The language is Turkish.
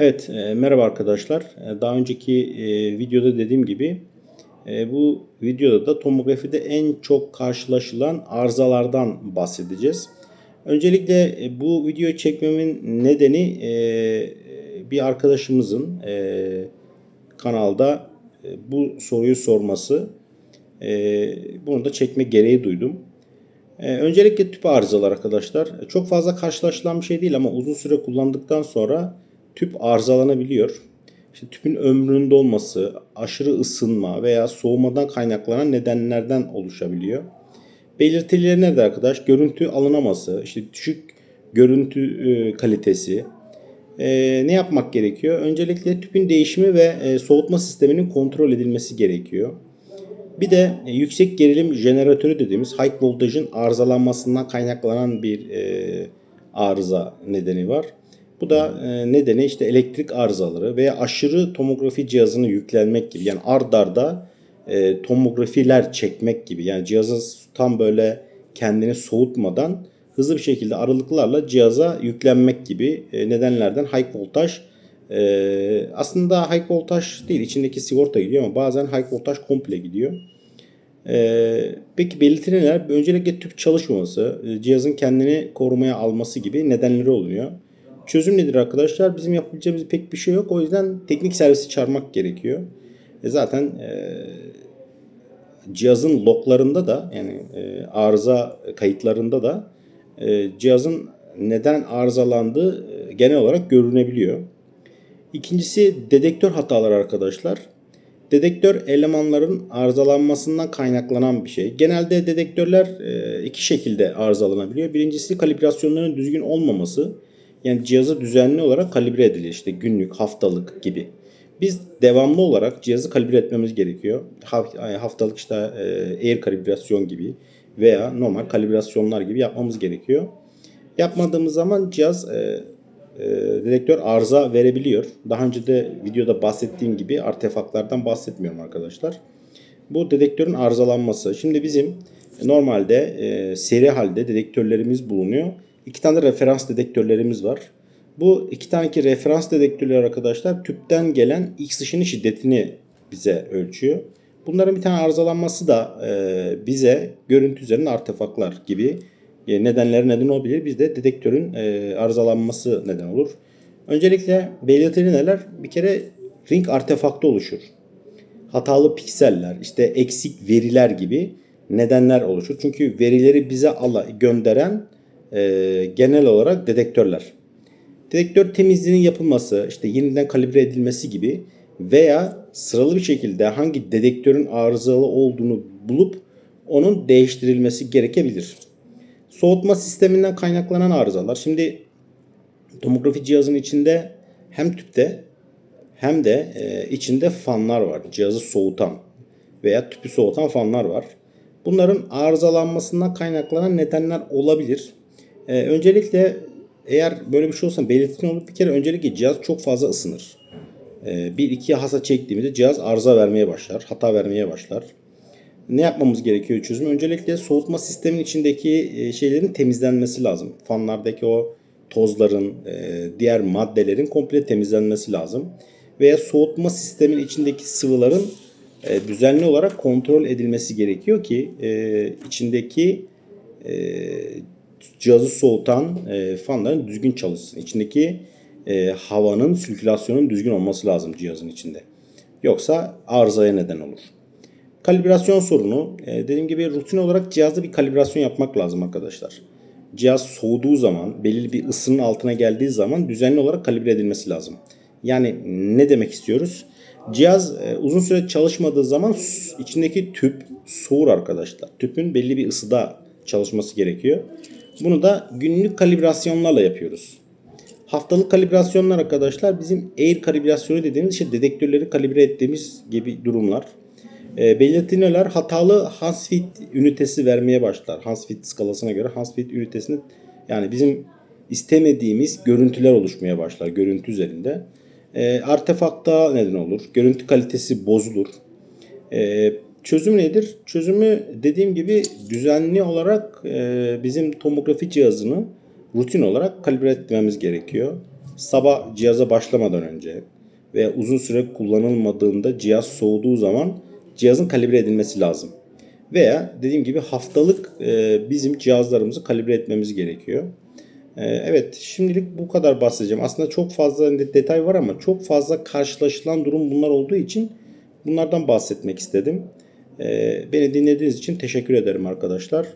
Evet, e, merhaba arkadaşlar. E, Daha önceki e, videoda dediğim gibi e, bu videoda da tomografide en çok karşılaşılan arızalardan bahsedeceğiz. Öncelikle e, bu videoyu çekmemin nedeni e, bir arkadaşımızın e, kanalda e, bu soruyu sorması. E, Bunu da çekme gereği duydum. Ee, öncelikle tüp arızalar arkadaşlar. Çok fazla karşılaşılan bir şey değil ama uzun süre kullandıktan sonra tüp arızalanabiliyor. İşte tüpün ömrünün dolması, aşırı ısınma veya soğumadan kaynaklanan nedenlerden oluşabiliyor. Belirtileri nedir arkadaş? Görüntü alınaması, işte düşük görüntü e, kalitesi. E, ne yapmak gerekiyor? Öncelikle tüpün değişimi ve e, soğutma sisteminin kontrol edilmesi gerekiyor. Bir de e, yüksek gerilim jeneratörü dediğimiz high voltajın arızalanmasından kaynaklanan bir e, arıza nedeni var. Bu da e, nedeni işte elektrik arızaları veya aşırı tomografi cihazını yüklenmek gibi. Yani ard arda e, tomografiler çekmek gibi. Yani cihazın tam böyle kendini soğutmadan hızlı bir şekilde aralıklarla cihaza yüklenmek gibi e, nedenlerden high voltaj ee, aslında high voltage değil içindeki sigorta gidiyor ama bazen high voltage komple gidiyor. Peki belirtileri neler? Öncelikle tüp çalışmaması, e, cihazın kendini korumaya alması gibi nedenleri oluyor. Çözüm nedir arkadaşlar? Bizim yapabileceğimiz pek bir şey yok. O yüzden teknik servisi çağırmak gerekiyor. E zaten e, cihazın loglarında da yani e, arıza kayıtlarında da e, cihazın neden arızalandığı e, genel olarak görünebiliyor. İkincisi dedektör hataları arkadaşlar. Dedektör elemanların arızalanmasından kaynaklanan bir şey. Genelde dedektörler e, iki şekilde arızalanabiliyor. Birincisi kalibrasyonların düzgün olmaması. Yani cihazı düzenli olarak kalibre edilir. İşte günlük, haftalık gibi. Biz devamlı olarak cihazı kalibre etmemiz gerekiyor. Haftalık işte e, air kalibrasyon gibi veya normal kalibrasyonlar gibi yapmamız gerekiyor. Yapmadığımız zaman cihaz e, e, dedektör arıza verebiliyor. Daha önce de videoda bahsettiğim gibi artefaktlardan bahsetmiyorum arkadaşlar. Bu dedektörün arızalanması. Şimdi bizim normalde e, seri halde dedektörlerimiz bulunuyor. İki tane referans dedektörlerimiz var. Bu iki taneki referans dedektörler arkadaşlar tüpten gelen X ışını şiddetini bize ölçüyor. Bunların bir tane arızalanması da e, bize görüntü üzerinde artefaktlar gibi e, nedenleri neden olabilir. Bir de dedektörün e, arızalanması neden olur. Öncelikle belirtileri neler? Bir kere ring artefaktı oluşur. Hatalı pikseller, işte eksik veriler gibi nedenler oluşur. Çünkü verileri bize ala, gönderen e, genel olarak dedektörler. Dedektör temizliğinin yapılması, işte yeniden kalibre edilmesi gibi veya sıralı bir şekilde hangi dedektörün arızalı olduğunu bulup onun değiştirilmesi gerekebilir soğutma sisteminden kaynaklanan arızalar. Şimdi tomografi cihazının içinde hem tüpte hem de e, içinde fanlar var. Cihazı soğutan veya tüpü soğutan fanlar var. Bunların arızalanmasından kaynaklanan nedenler olabilir. E, öncelikle eğer böyle bir şey olsa belirtin olur bir kere öncelikle cihaz çok fazla ısınır. E, bir iki hasa çektiğimizde cihaz arıza vermeye başlar, hata vermeye başlar ne yapmamız gerekiyor çözüm? Öncelikle soğutma sistemin içindeki e, şeylerin temizlenmesi lazım. Fanlardaki o tozların, e, diğer maddelerin komple temizlenmesi lazım. Veya soğutma sistemin içindeki sıvıların e, düzenli olarak kontrol edilmesi gerekiyor ki içindeki cihazı soğutan fanların düzgün çalışsın. İçindeki havanın, sirkülasyonun düzgün olması lazım cihazın içinde. Yoksa arızaya neden olur. Kalibrasyon sorunu. E, dediğim gibi rutin olarak cihazda bir kalibrasyon yapmak lazım arkadaşlar. Cihaz soğuduğu zaman, belirli bir ısının altına geldiği zaman düzenli olarak kalibre edilmesi lazım. Yani ne demek istiyoruz? Cihaz e, uzun süre çalışmadığı zaman içindeki tüp soğur arkadaşlar. Tüpün belli bir ısıda çalışması gerekiyor. Bunu da günlük kalibrasyonlarla yapıyoruz. Haftalık kalibrasyonlar arkadaşlar bizim air kalibrasyonu dediğimiz işte dedektörleri kalibre ettiğimiz gibi durumlar. E, belirtineler hatalı Hansfit ünitesi vermeye başlar. Hansfit skalasına göre Hansfit ünitesinin yani bizim istemediğimiz görüntüler oluşmaya başlar görüntü üzerinde. E, artefakta neden olur. Görüntü kalitesi bozulur. E, çözüm nedir? Çözümü dediğim gibi düzenli olarak e, bizim tomografi cihazını rutin olarak kalibre etmemiz gerekiyor. sabah cihaza başlamadan önce ve uzun süre kullanılmadığında cihaz soğuduğu zaman cihazın kalibre edilmesi lazım. Veya dediğim gibi haftalık e, bizim cihazlarımızı kalibre etmemiz gerekiyor. E, evet şimdilik bu kadar bahsedeceğim. Aslında çok fazla de- detay var ama çok fazla karşılaşılan durum bunlar olduğu için bunlardan bahsetmek istedim. E, beni dinlediğiniz için teşekkür ederim arkadaşlar.